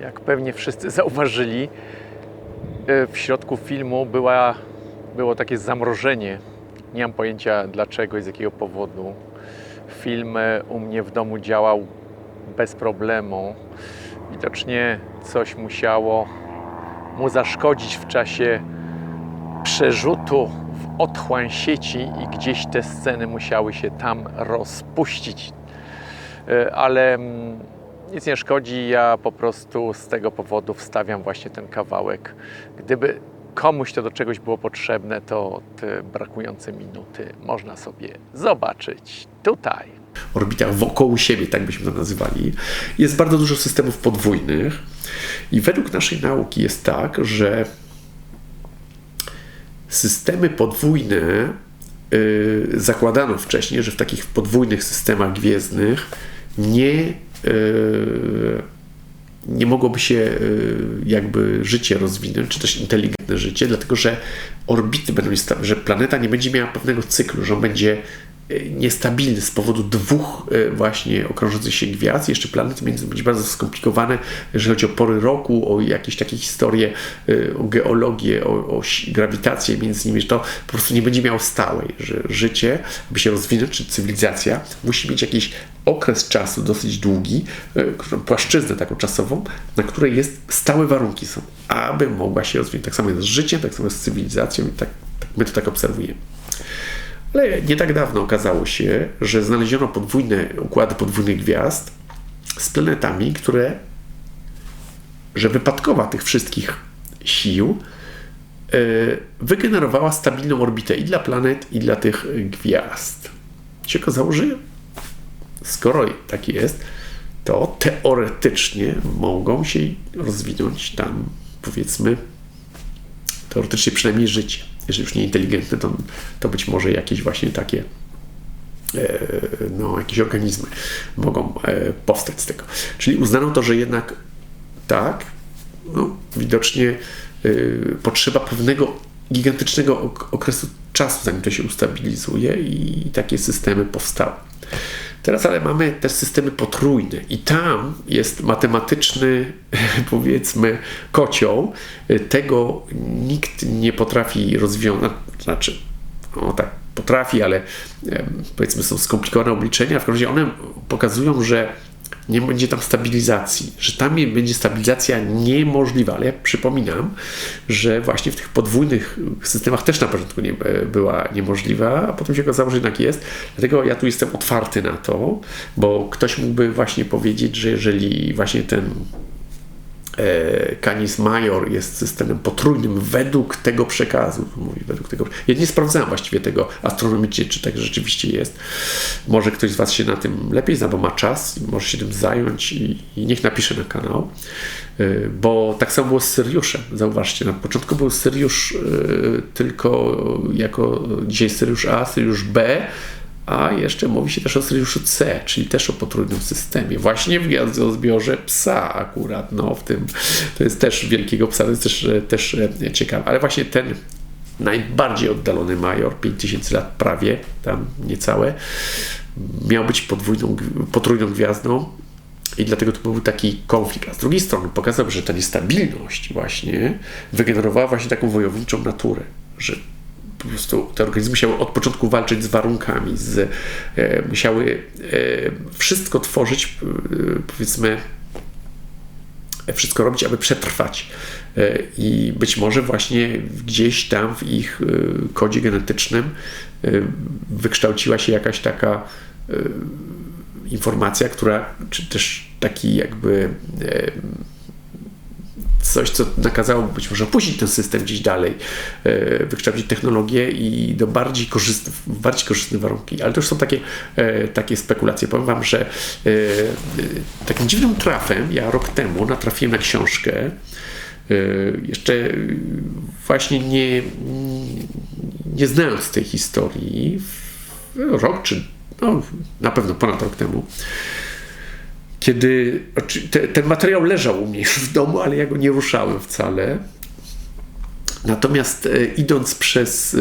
Jak pewnie wszyscy zauważyli, e, w środku filmu była, było takie zamrożenie. Nie mam pojęcia dlaczego i z jakiego powodu. Film e, u mnie w domu działał bez problemu. Widocznie coś musiało mu zaszkodzić w czasie przerzutu w otchłań sieci i gdzieś te sceny musiały się tam rozpuścić. E, Ale mm, nic nie szkodzi, ja po prostu z tego powodu wstawiam właśnie ten kawałek. Gdyby komuś to do czegoś było potrzebne, to te brakujące minuty można sobie zobaczyć tutaj. orbitach wokoło siebie, tak byśmy to nazywali, jest bardzo dużo systemów podwójnych i według naszej nauki jest tak, że systemy podwójne y, zakładano wcześniej, że w takich podwójnych systemach gwiezdnych nie, nie mogłoby się y, jakby życie rozwinąć, czy też inteligentne życie, dlatego że orbity będą że planeta nie będzie miała pewnego cyklu, że on będzie niestabilny z powodu dwóch y, właśnie okrążących się gwiazd. Jeszcze planety między będzie bardzo skomplikowane, jeżeli chodzi o pory roku, o jakieś takie historie, y, o geologię, o, o grawitację między nimi, że to po prostu nie będzie miało stałej, że życie, aby się rozwinąć, czy cywilizacja musi mieć jakiś okres czasu dosyć długi, którą- płaszczyznę taką czasową, na której jest stałe warunki są, aby mogła się rozwinąć. Tak samo jest z życiem, tak samo jest z cywilizacją i tak, tak my to tak obserwujemy. Ale nie tak dawno okazało się, że znaleziono podwójne układy podwójnych gwiazd z planetami, które, że wypadkowa tych wszystkich sił e, wygenerowała stabilną orbitę i dla planet, i dla tych gwiazd. Się okazało, że skoro tak jest, to teoretycznie mogą się rozwinąć tam, powiedzmy, teoretycznie przynajmniej życie. Jeżeli już nie inteligentne, to, to być może jakieś właśnie takie e, no, jakieś organizmy mogą e, powstać z tego. Czyli uznano to, że jednak tak, no, widocznie e, potrzeba pewnego gigantycznego ok- okresu czasu, zanim to się ustabilizuje i takie systemy powstały. Teraz ale mamy też systemy potrójne i tam jest matematyczny, powiedzmy, kocioł. Tego nikt nie potrafi rozwiązać, znaczy, o tak, potrafi, ale powiedzmy są skomplikowane obliczenia. W każdym razie one pokazują, że nie będzie tam stabilizacji, że tam będzie stabilizacja niemożliwa. Ale ja przypominam, że właśnie w tych podwójnych systemach też na początku nie, była niemożliwa, a potem się okazało, że jednak jest. Dlatego ja tu jestem otwarty na to, bo ktoś mógłby właśnie powiedzieć, że jeżeli właśnie ten e, Canis Major jest systemem potrójnym według tego przekazu. Mówi, według tego. Ja nie sprawdzałem właściwie tego astronomicznie, czy tak rzeczywiście jest. Może ktoś z Was się na tym lepiej zna, bo ma czas, może się tym zająć i, i niech napisze na kanał. E, Bo tak samo było z Syriuszem. Zauważcie, na początku był Syriusz e, tylko jako dzisiaj Syriusz A, Syriusz B, a jeszcze mówi się też o Syriuszu C, czyli też o potrójnym systemie. Właśnie w gwiazdozbiorze psa akurat, no w tym, to jest też wielkiego psa, to jest też, też e, ciekawe. Ale właśnie ten najbardziej oddalony major, 5000 lat prawie, tam niecałe, miał być podwójną, potrójną gwiazdą i dlatego to był taki konflikt. A z drugiej strony pokazał, że ta niestabilność właśnie wygenerowała właśnie taką wojowniczą naturę, że po prostu te organizmy musiały od początku walczyć z warunkami, z, e, musiały e, wszystko tworzyć, e, powiedzmy, wszystko robić, aby przetrwać. I być może właśnie gdzieś tam w ich kodzie genetycznym wykształciła się jakaś taka informacja, która, czy też taki jakby coś, co nakazałoby być może opuścić ten system gdzieś dalej, e, wykształcić technologię i do bardziej korzystne, w bardziej korzystne warunki. Ale to już są takie, e, takie spekulacje. Powiem Wam, że e, takim dziwnym trafem ja rok temu natrafiłem na książkę, jeszcze właśnie nie, nie znając tej historii, rok czy no, na pewno ponad rok temu, kiedy te, ten materiał leżał u mnie już w domu, ale ja go nie ruszałem wcale. Natomiast e, idąc przez e,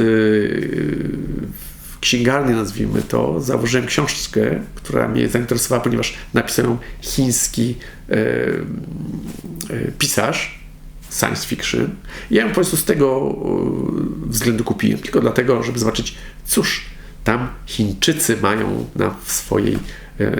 księgarnię, nazwijmy to, założyłem książkę, która mnie zainteresowała, ponieważ napisał ją chiński e, pisarz science fiction. Ja ją po prostu z tego względu kupiłem, tylko dlatego, żeby zobaczyć, cóż tam Chińczycy mają na swojej y,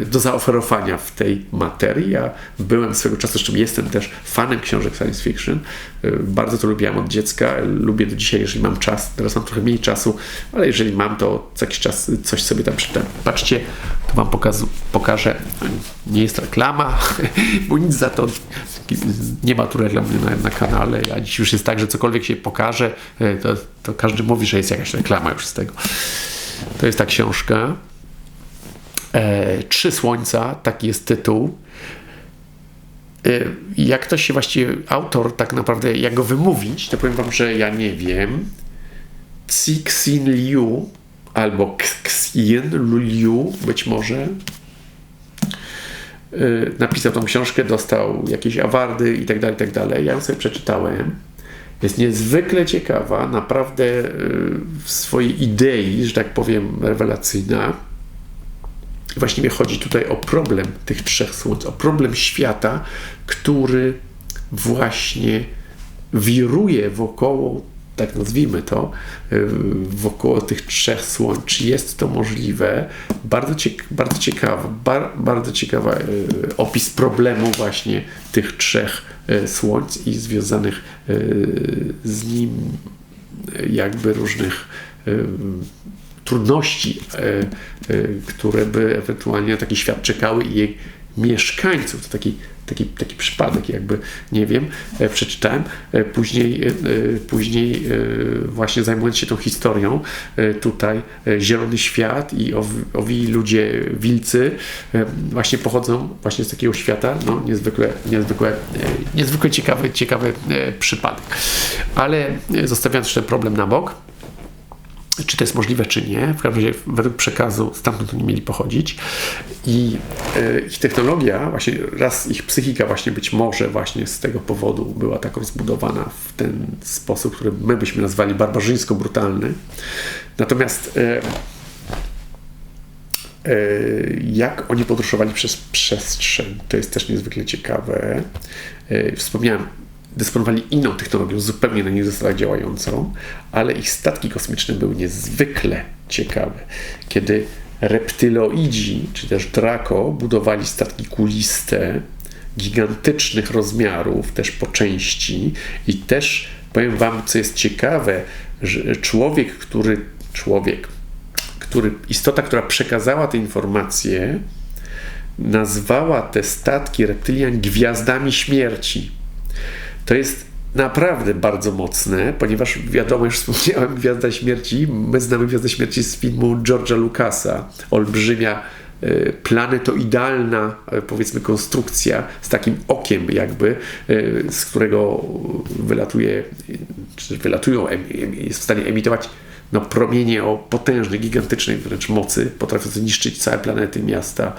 do zaoferowania w tej materii. Ja byłem swego czasu, zresztą jestem też fanem książek science fiction. Y, Bardzo to lubiłem od dziecka, lubię do dzisiaj, jeżeli mam czas. Teraz mam trochę mniej czasu, ale jeżeli mam, to co jakiś czas coś sobie tam przeczytam. Patrzcie, to Wam pokazu, pokażę. Nie jest reklama, bo nic za to nie ma tu reklamy na, na kanale, a dziś już jest tak, że cokolwiek się pokaże, e, to, to każdy mówi, że jest jakaś reklama już z tego. To jest ta książka. E, Trzy Słońca, taki jest tytuł. E, Jak to się właściwie, autor tak naprawdę, jak go wymówić, to powiem wam, że ja nie wiem. Cixin Liu albo Xin Liu być może y, napisał tą książkę, dostał jakieś awardy i tak dalej, tak dalej. Ja ją sobie przeczytałem. Jest niezwykle ciekawa, naprawdę w swojej idei, że tak powiem, rewelacyjna. Właściwie chodzi tutaj o problem tych trzech słońc, o problem świata, który właśnie wiruje wokoło, tak nazwijmy to, y, wokoło tych trzech słońc. Czy jest to możliwe? Bardzo, ciek- bardzo ciekawa, bar- bardzo ciekawa y, opis problemu właśnie tych trzech y, słońc i związanych z nim jakby różnych trudności, y, y, które by ewentualnie taki świat czekały i jej mieszkańców. To taki, taki, taki przypadek, jakby, nie wiem, e, przeczytałem. E, Później, e, e, później e, właśnie zajmując się tą historią, e, tutaj e, Zielony Świat i owi, owi ludzie, wilcy, e, właśnie pochodzą właśnie z takiego świata, no niezwykle, niezwykle, e, niezwykle ciekawy, ciekawy e, przypadek. Ale e, zostawiając ten problem na bok, czy to jest możliwe, czy nie. W każdym razie według przekazu stamtąd oni mieli pochodzić i e, ich technologia, właśnie raz ich psychika właśnie być może właśnie z tego powodu była tak rozbudowana w ten sposób, który my byśmy nazwali barbarzyńsko-brutalny. Natomiast e, e, jak oni podróżowali przez przestrzeń, to jest też niezwykle ciekawe. Wspomniałem, dysponowali inną technologią, zupełnie na innych zasadach działającą, ale ich statki kosmiczne były niezwykle ciekawe. Kiedy reptyloidzi, czy też Draco, budowali statki kuliste, gigantycznych rozmiarów, też po części i też powiem Wam, co jest ciekawe, że człowiek, który, człowiek, który, istota, która przekazała te informacje, nazwała te statki reptylian gwiazdami śmierci. To jest naprawdę bardzo mocne, ponieważ wiadomo, już wspomniałem, Gwiazda Śmierci, my znamy Gwiazdę Śmierci z filmu George'a Lucasa, olbrzymia e, planetoidalna, e, powiedzmy, konstrukcja z takim okiem jakby, e, z którego wylatuje, czy wylatują, jest w stanie emitować no, promienie o potężnej, gigantycznej wręcz mocy, potrafiące niszczyć całe planety, miasta,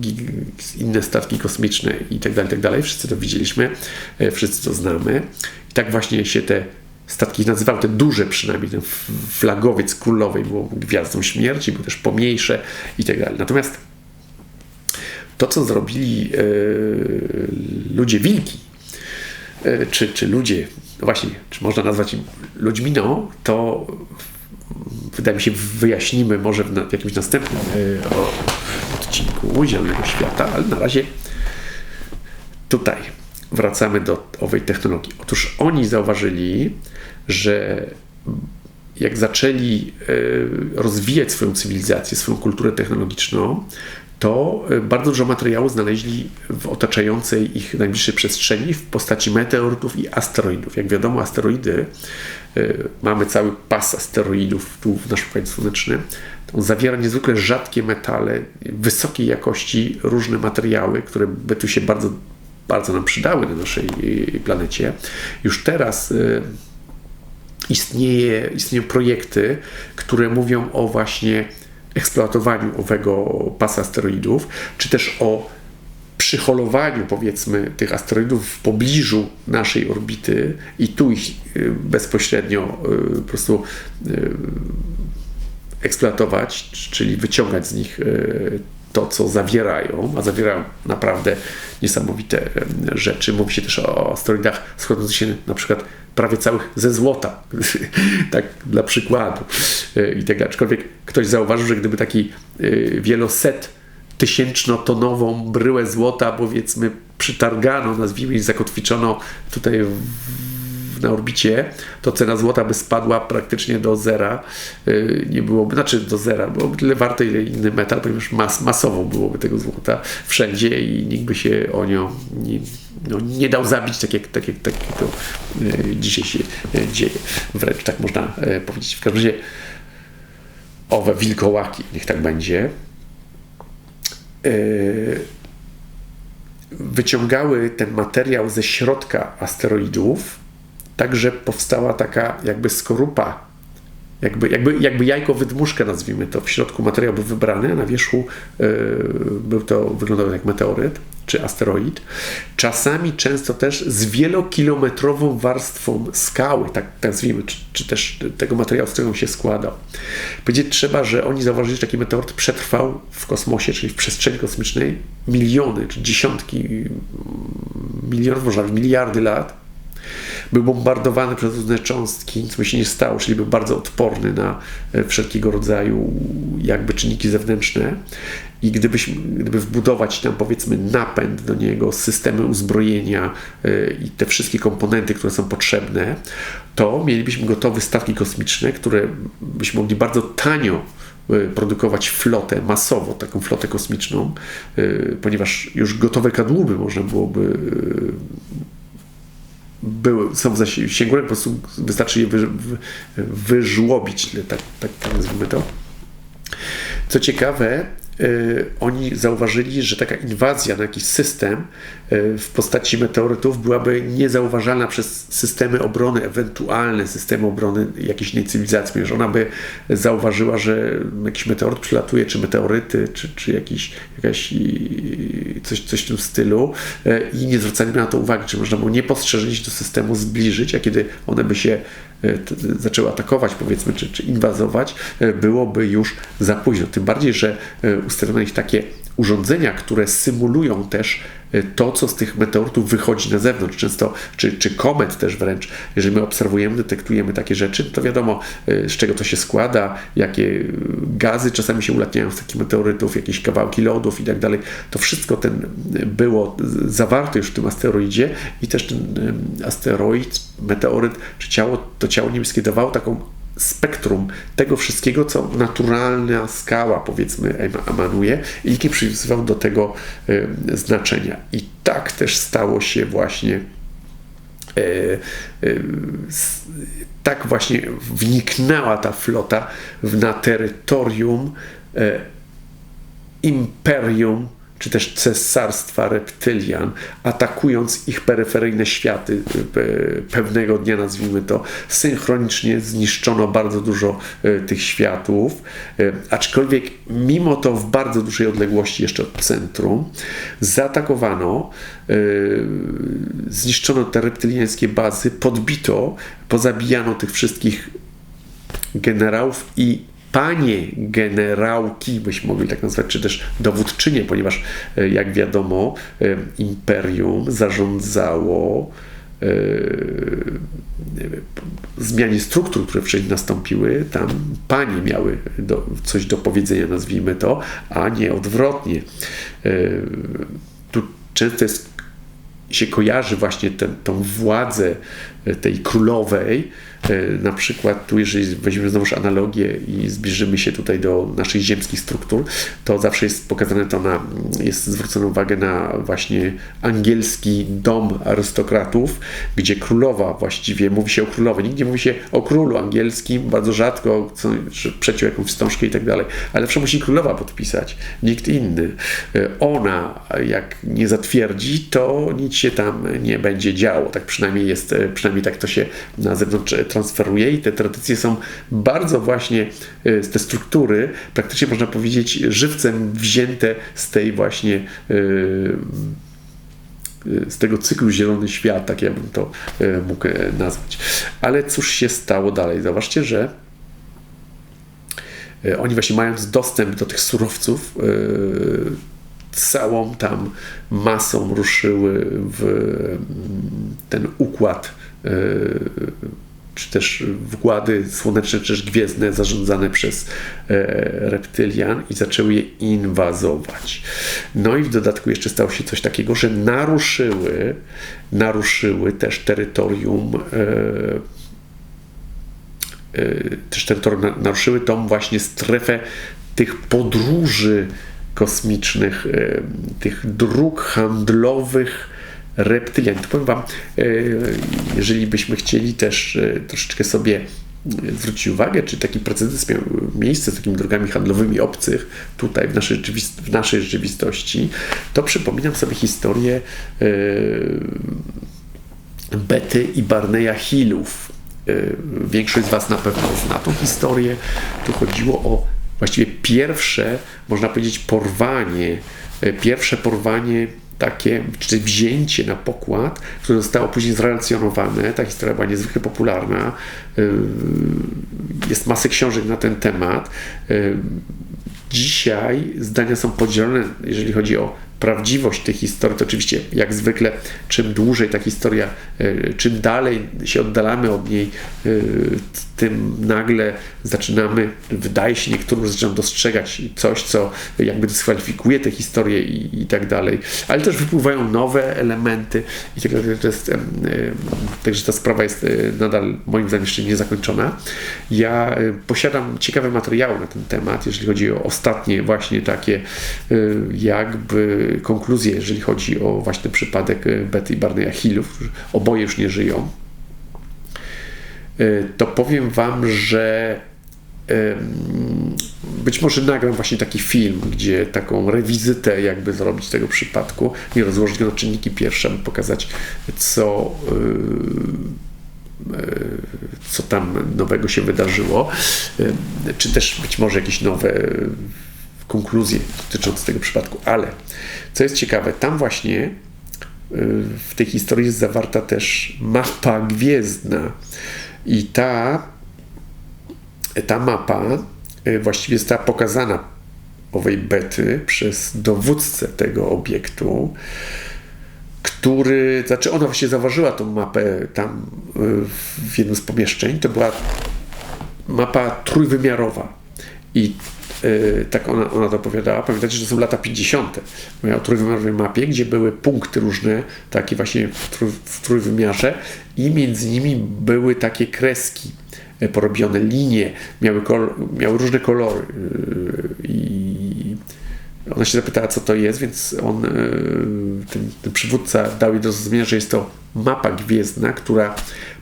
gig- inne statki kosmiczne itd., itd. Wszyscy to widzieliśmy, yy, wszyscy to znamy. I tak właśnie się te statki nazywały, te duże przynajmniej, ten flagowiec królowej było Gwiazdą Śmierci, były też pomniejsze itd. Natomiast to, co zrobili yy, ludzie wilki, czy, czy ludzie, no właśnie, czy można nazwać im ludźmi, no, to wydaje mi się, wyjaśnimy może w, na, w jakimś następnym o- odcinku Zielonego Świata, ale na razie tutaj wracamy do owej technologii. Otóż oni zauważyli, że jak zaczęli e, rozwijać swoją cywilizację, swoją kulturę technologiczną, to e, bardzo dużo materiału znaleźli w otaczającej ich najbliższej przestrzeni w postaci meteorytów i asteroidów. Jak wiadomo, asteroidy, e, mamy cały pas asteroidów tu w naszym Układzie Słonecznym, on zawiera niezwykle rzadkie metale, wysokiej jakości, różne materiały, które by tu się bardzo, bardzo nam przydały na naszej e, planecie. Już teraz istnieje, istnieją projekty, które mówią o właśnie eksploatowaniu owego pasa asteroidów, czy też o przyholowaniu powiedzmy tych asteroidów w pobliżu naszej orbity i tu ich y, bezpośrednio y, po prostu y, eksploatować, czyli wyciągać z nich to, co zawierają, a zawierają naprawdę niesamowite rzeczy. Mówi się też o asteroidach składających się na przykład prawie całych ze złota, tak dla przykładu i tak Aczkolwiek ktoś zauważył, że gdyby taki wieloset tysięcznotonową bryłę złota, powiedzmy, przytargano, nazwijmy i zakotwiczono tutaj w, na orbicie, to cena złota by spadła praktycznie do zera. Nie byłoby, znaczy do zera, byłoby tyle warte, ile inny metal, ponieważ mas, masowo byłoby tego złota wszędzie i nikt by się o nią nie, no, nie dał zabić, tak jak, tak, jak, tak jak to dzisiaj się dzieje. Wręcz tak można powiedzieć. W każdym razie owe wilkołaki, niech tak będzie, wyciągały ten materiał ze środka asteroidów, tak że powstała taka jakby skorupa, jakby, jakby, jakby jajko wydmuszka nazwijmy to. W środku materiał był wybrany, a na wierzchu był to, wyglądał jak meteoryt czy asteroid. Czasami często też z wielokilometrową warstwą skały, tak nazwijmy, czy, czy też tego materiału, z którego się składał. Powiedzieć trzeba, że oni zauważyli, że taki meteoryt przetrwał w kosmosie, czyli w przestrzeni kosmicznej miliony, czy dziesiątki milionów, może miliardy lat był bombardowany przez różne cząstki, nic mu się nie stało, czyli był bardzo odporny na wszelkiego rodzaju jakby czynniki zewnętrzne. I gdybyś, gdyby wbudować tam powiedzmy napęd do niego, systemy uzbrojenia i te wszystkie komponenty, które są potrzebne, to mielibyśmy gotowe statki kosmiczne, które byśmy mogli bardzo tanio produkować flotę masowo, taką flotę kosmiczną, ponieważ już gotowe kadłuby można byłoby były, są w zasięgu, po prostu wystarczy je wy, wy, wyżłobić, tak, tak, nazwijmy to. Co ciekawe, oni zauważyli, że taka inwazja na jakiś system y, w postaci meteorytów byłaby niezauważalna przez systemy obrony, ewentualne systemy obrony jakiejś innej cywilizacji, ponieważ ona by zauważyła, że jakiś meteoryt przylatuje, czy meteoryty, czy, czy jakiś, jakaś coś, coś w tym stylu y, i nie zwracali na to uwagi, czy można było niepostrzeżenie się do systemu zbliżyć, a kiedy one by się zaczęły atakować, powiedzmy, czy, czy inwazować, byłoby już za późno. Tym bardziej, że ustawiono ich takie urządzenia, które symulują też to, co z tych meteorytów wychodzi na zewnątrz, często, czy, czy komet też wręcz. Jeżeli my obserwujemy, detektujemy takie rzeczy, to wiadomo, z czego to się składa, jakie gazy czasami się ulatniają z takich meteorytów, jakieś kawałki lodów i tak dalej. To wszystko ten było zawarte już w tym asteroidzie i też ten asteroid, meteoryt, czy ciało, to ciało niebieskie dawało taką spektrum tego wszystkiego, co naturalna skała, powiedzmy, emanuje i nie przywiązywał do tego y, znaczenia. I tak też stało się właśnie. Y, y, tak właśnie wniknęła ta flota na terytorium imperium czy też cesarstwa reptylian, atakując ich peryferyjne światy pewnego dnia, nazwijmy to, synchronicznie zniszczono bardzo dużo tych światów, aczkolwiek mimo to w bardzo dużej odległości jeszcze od centrum zaatakowano, zniszczono te reptyliańskie bazy, podbito, pozabijano tych wszystkich generałów i panie generałki, byśmy mogli tak nazwać, czy też dowódczynie, ponieważ jak wiadomo, imperium zarządzało zmianie struktur, które wcześniej nastąpiły, tam panie miały do, coś do powiedzenia, nazwijmy to, a nie odwrotnie. Tu często jest, się kojarzy właśnie tą władzę tej królowej, na przykład tu, jeżeli weźmiemy znowuż analogię i zbliżymy się tutaj do naszych ziemskich struktur, to zawsze jest pokazane to na, jest zwrócona uwagę na właśnie angielski dom arystokratów, gdzie królowa właściwie, mówi się o królowej, nigdzie mówi się o królu angielskim, bardzo rzadko, co, przeciął jakąś wstążkę i tak dalej, ale zawsze musi królowa podpisać, nikt inny. Ona, jak nie zatwierdzi, to nic się tam nie będzie działo, tak przynajmniej jest, przynajmniej tak to się na zewnątrz transferuje i te tradycje są bardzo właśnie, te struktury, praktycznie można powiedzieć, żywcem wzięte z tej właśnie z tego cyklu Zielony Świat, tak ja bym to mógł nazwać. Ale cóż się stało dalej? Zobaczcie, że e, oni właśnie mając dostęp do tych surowców, e, całą tam masą ruszyły w mm, ten układ e, czy też wkłady słoneczne, czy też gwiezdne zarządzane przez e, reptylian i zaczęły je inwazować. No i w dodatku jeszcze stało się coś takiego, że naruszyły, naruszyły też terytorium e, e, też terytorium, na- naruszyły tą właśnie strefę tych podróży kosmicznych, e, tych dróg handlowych reptylian. To powiem Wam, e, jeżeli byśmy chcieli też e, troszeczkę sobie e, zwrócić uwagę, czy taki precedens miał miejsce z takimi drogami handlowymi obcych tutaj w naszej, w naszej rzeczywistości, to przypominam sobie historię Betty i Barneya Hillów. Większość z Was na pewno zna tą historię. Tu chodziło o właściwie pierwsze, można powiedzieć, porwanie, pierwsze porwanie takie, czy wzięcie na pokład, które zostało później zrelacjonowane. Ta historia była niezwykle popularna. Y, Jest masę książek na ten temat. Y, Dzisiaj zdania są podzielone, jeżeli chodzi o prawdziwość tej historii. To oczywiście, jak zwykle, czym dłużej ta historia, e, czym dalej się oddalamy od niej, e, tym nagle zaczynamy, wydaje się niektórym, zaczynam dostrzegać coś, co jakby dyskwalifikuje tę historię i, i tak dalej. Ale też wypływają nowe elementy i tak dalej. Także ta sprawa jest e, nadal moim zdaniem jeszcze niezakończona. Ja posiadam ciekawe materiały na ten temat, jeżeli chodzi o ostatnie właśnie takie jakby konkluzje, jeżeli chodzi o właśnie przypadek e, Betty i Barneya Hillów, oboje już nie żyją. E, To powiem Wam, że być może nagram właśnie taki film, gdzie taką rewizytę jakby zrobić tego przypadku i rozłożyć go na czynniki pierwsze, aby pokazać, co, y, co tam nowego się wydarzyło, czy też być może jakieś nowe konkluzje dotyczące tego przypadku. Ale co jest ciekawe, tam właśnie y, w tej historii jest zawarta też mapa gwiezdna i ta ta mapa y, właściwie została pokazana owej bety przez dowódcę tego obiektu, który, znaczy ona właśnie zauważyła tą mapę tam y, w jednym z pomieszczeń. To była mapa trójwymiarowa i tak ona, ona to opowiadała. Pamiętacie, że to są lata 50. Mówiła o trójwymiarowej mapie, gdzie były punkty różne, takie właśnie w, trój, w trójwymiarze i między nimi były takie kreski e, porobione, linie, miały, kol, miały różne kolory yy, i ona się zapytała, co to jest, więc on, ten, ten przywódca dał jej do zrozumienia, że jest to mapa gwiezdna, która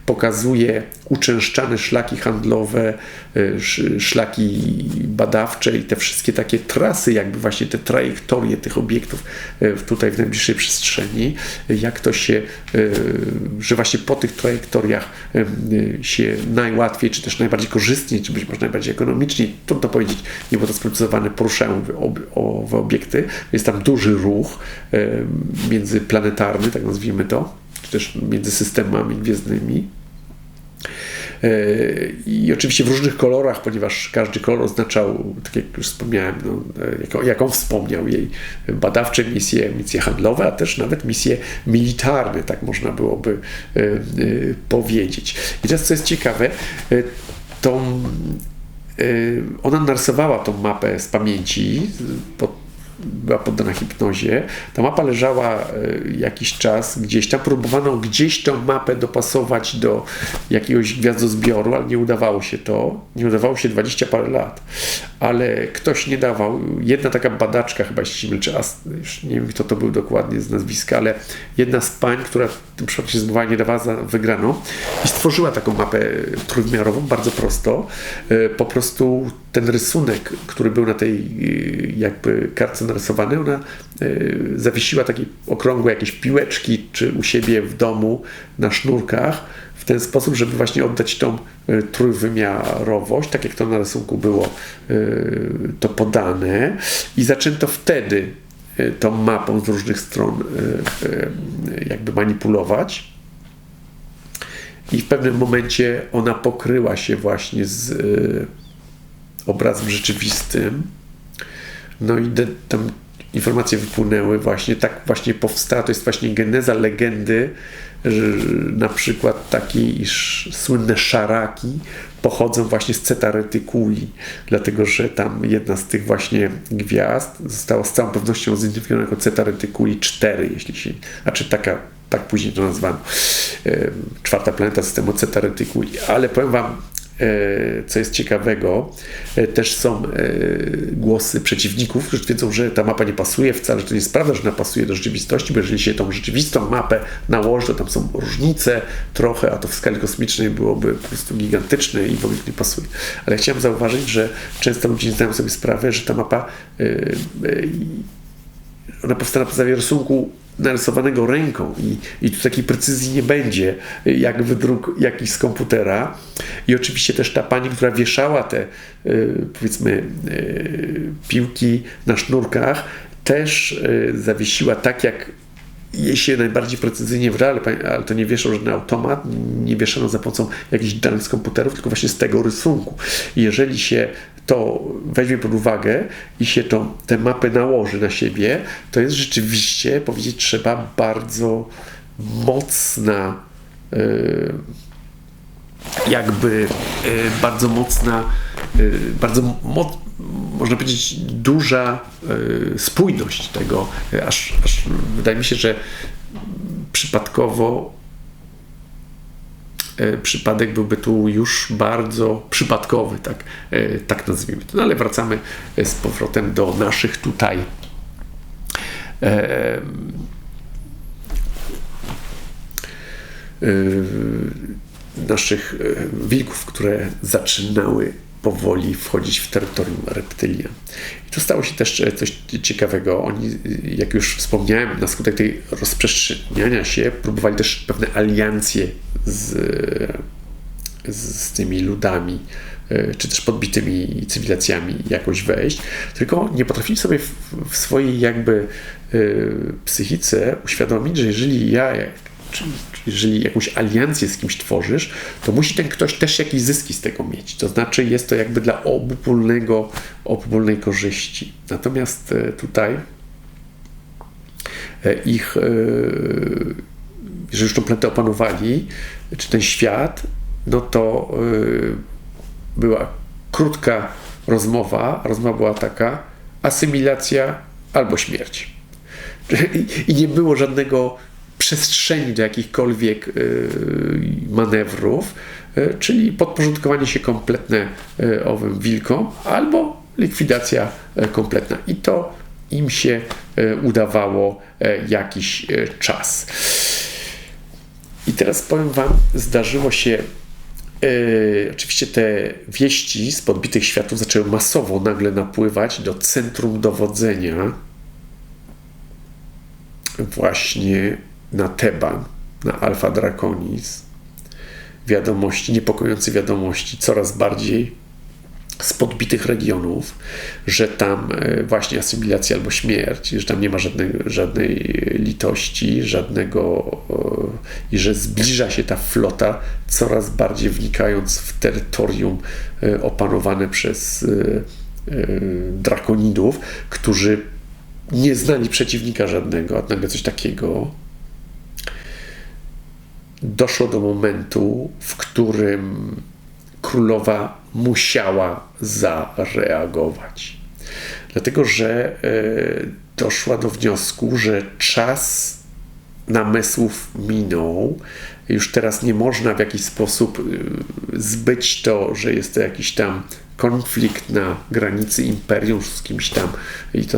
pokazuje uczęszczane szlaki handlowe, sz- szlaki badawcze i te wszystkie takie trasy, jakby właśnie te trajektorie tych obiektów yy, tutaj w najbliższej przestrzeni, jak to się, yy, że właśnie po tych trajektoriach się najłatwiej, czy też najbardziej korzystnie, czy być może najbardziej ekonomicznie, trudno powiedzieć, nie było to sprecyzowane, poruszają owe ob- owe obiekty. Jest tam duży ruch międzyplanetarny, tak nazwijmy to, też między systemami gwiezdnymi. Yy, I oczywiście w różnych kolorach, ponieważ każdy kolor oznaczał, tak jak już wspomniałem, no, jak, jak on wspomniał, jej badawcze misje, misje handlowe, a też nawet misje militarne, tak można byłoby yy, powiedzieć. I teraz, co jest ciekawe, tą, ona narysowała tą mapę z pamięci, pod, była poddana hipnozie. Ta mapa leżała e, jakiś czas gdzieś tam. Próbowano gdzieś tą mapę dopasować do jakiegoś gwiazdozbioru, ale nie udawało się to. Nie udawało się 20 parę lat. Ale ktoś nie dawał. Jedna taka badaczka, chyba się mylę, as- nie wiem kto to był dokładnie z nazwiska, ale jedna z pań, która w tym przypadku się zmówała, nie dawała za wygraną i stworzyła taką mapę trójwymiarową, bardzo prosto. E, Po prostu ten rysunek, który był na tej e, jakby kartce narysowany, ona e, zawiesiła takie okrągłe jakieś piłeczki, czy u siebie w domu na sznurkach, w ten sposób, żeby właśnie oddać tą e, trójwymiarowość, tak jak to na rysunku było e, to podane i zaczęto wtedy e, tą mapą z różnych stron jakby manipulować. I w pewnym momencie ona pokryła się właśnie z, obrazem rzeczywistym. No i tam informacje wypłynęły właśnie, tak właśnie powstała, to jest właśnie geneza legendy, że na przykład takiej, iż słynne szaraki pochodzą właśnie z Ceta Reticuli, dlatego że tam jedna z tych właśnie gwiazd została z całą pewnością zidentyfikowana jako Ceta Reticuli 4, jeśli się, znaczy taka, tak później to nazwano, czwarta planeta systemu Ceta Reticuli, ale powiem Wam, co jest ciekawego, e, też są e, głosy przeciwników, którzy twierdzą, że ta mapa nie pasuje wcale, to nie jest prawda, że ona pasuje do rzeczywistości, bo jeżeli się tą rzeczywistą mapę nałoży, to tam są różnice trochę, a to w skali kosmicznej byłoby po prostu gigantyczne i w ogóle nie pasuje. Ale chciałem zauważyć, że często ludzie nie zdają sobie sprawy, że ta mapa e, e, ona powstała na podstawie rysunku narysowanego ręką i, i tu takiej precyzji nie będzie, jak wydruk jakiś z komputera. I oczywiście też ta pani, która wieszała te y, powiedzmy y, piłki na sznurkach, też y, zawiesiła tak, jak jej się najbardziej precyzyjnie wda, ale, ale to nie wieszał żaden automat, nie wieszano za pomocą jakichś danych z komputerów, tylko właśnie z tego rysunku. Jeżeli się to weźmie pod uwagę i się to, te mapy nałoży na siebie, to jest rzeczywiście, powiedzieć trzeba, bardzo mocna yy, jakby yy, bardzo mocna, yy, bardzo moc, można powiedzieć duża spójność tego, aż, aż wydaje mi się, że przypadkowo e, przypadek byłby tu już bardzo przypadkowy, tak, e, tak nazwijmy to. No ale wracamy e, z powrotem do naszych tutaj e, e, naszych e, wilków, które zaczynały powoli wchodzić w terytorium reptylian. I tu stało się też e, coś ciekawego. Oni, e, jak już wspomniałem, na skutek tej rozprzestrzeniania się próbowali też pewne aliancje z, z, z tymi ludami, e, czy też podbitymi cywilizacjami jakoś wejść, tylko nie potrafili sobie w, w swojej jakby psychice uświadomić, że jeżeli ja jeżeli jakąś aliancję z kimś tworzysz, to musi ten ktoś też jakieś zyski z tego mieć. To znaczy jest to jakby dla obopólnego, obopólnej korzyści. Natomiast tutaj ich, jeżeli już tą planetę opanowali, czy ten świat, no to była krótka rozmowa. Rozmowa była taka, asymilacja albo śmierć. I nie było żadnego przestrzeni do jakichkolwiek manewrów, czyli podporządkowanie się kompletne owym wilkom albo likwidacja kompletna. I to im się udawało jakiś czas. I teraz powiem Wam, zdarzyło się Yy, oczywiście te wieści z podbitych światów zaczęły masowo nagle napływać do centrum dowodzenia właśnie na Teban, na Alfa Draconis. Wiadomości, niepokojące wiadomości, coraz bardziej z podbitych regionów, że tam właśnie asymilacja albo śmierć, że tam nie ma żadnej, żadnej litości, żadnego i że zbliża się ta flota, coraz bardziej wnikając w terytorium opanowane przez drakonidów, którzy nie znali przeciwnika żadnego, a nagle coś takiego doszło do momentu, w którym królowa musiała zareagować. Dlatego, że doszła do wniosku, że czas namysłów minął. Już teraz nie można w jakiś sposób zbyć to, że jest to jakiś tam konflikt na granicy imperium z kimś tam i to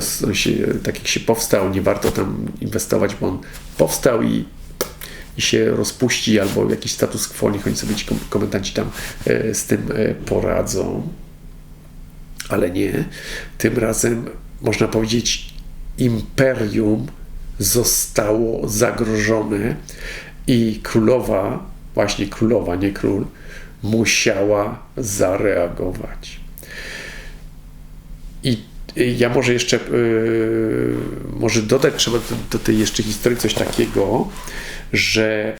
tak jak się powstał, nie warto tam inwestować, bo on powstał i się rozpuści, albo jakiś status quo, niech oni sobie ci komentanci tam z tym poradzą. Ale nie. Tym razem można powiedzieć, imperium zostało zagrożone i królowa, właśnie królowa, nie król, musiała zareagować. I ja może jeszcze, yy, może dodać trzeba do, do tej jeszcze historii coś takiego, že